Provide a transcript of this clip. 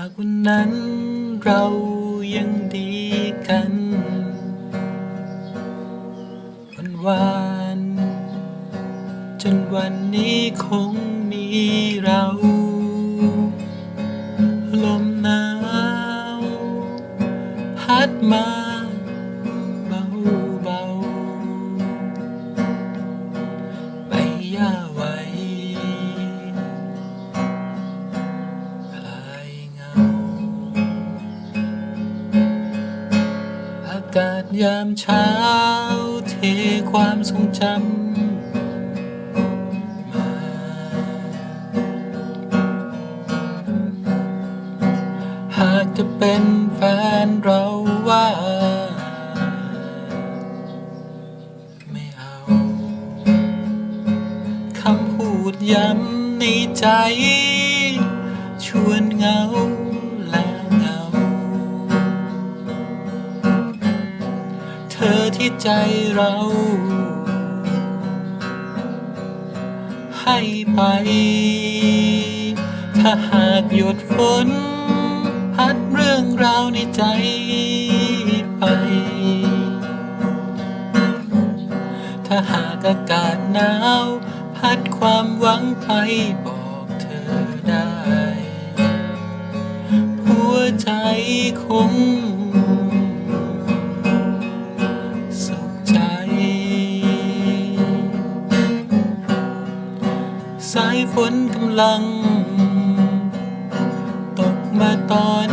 ากวันนั้นเรายังดีกัน วันวานจนวันนี้คงมีเรา ลมหนาวพัดมาเบาเบาๆใบหญ้าไหวากาศยามเช้าเทความทรงจำมาหากจะเป็นแฟนเราว่าไม่เอาคำพูดย้ำในใจ ชวนเหงา ธอที่ใจเรา ให้ไป ถ้าหากหยดฝน พัดเรื่องราวในใจไป ถ้าหากอากาศหนาว พัดความหวังไปบอกเธอได้ หัวใจคง สายฝนกำลัง ตกมาตอน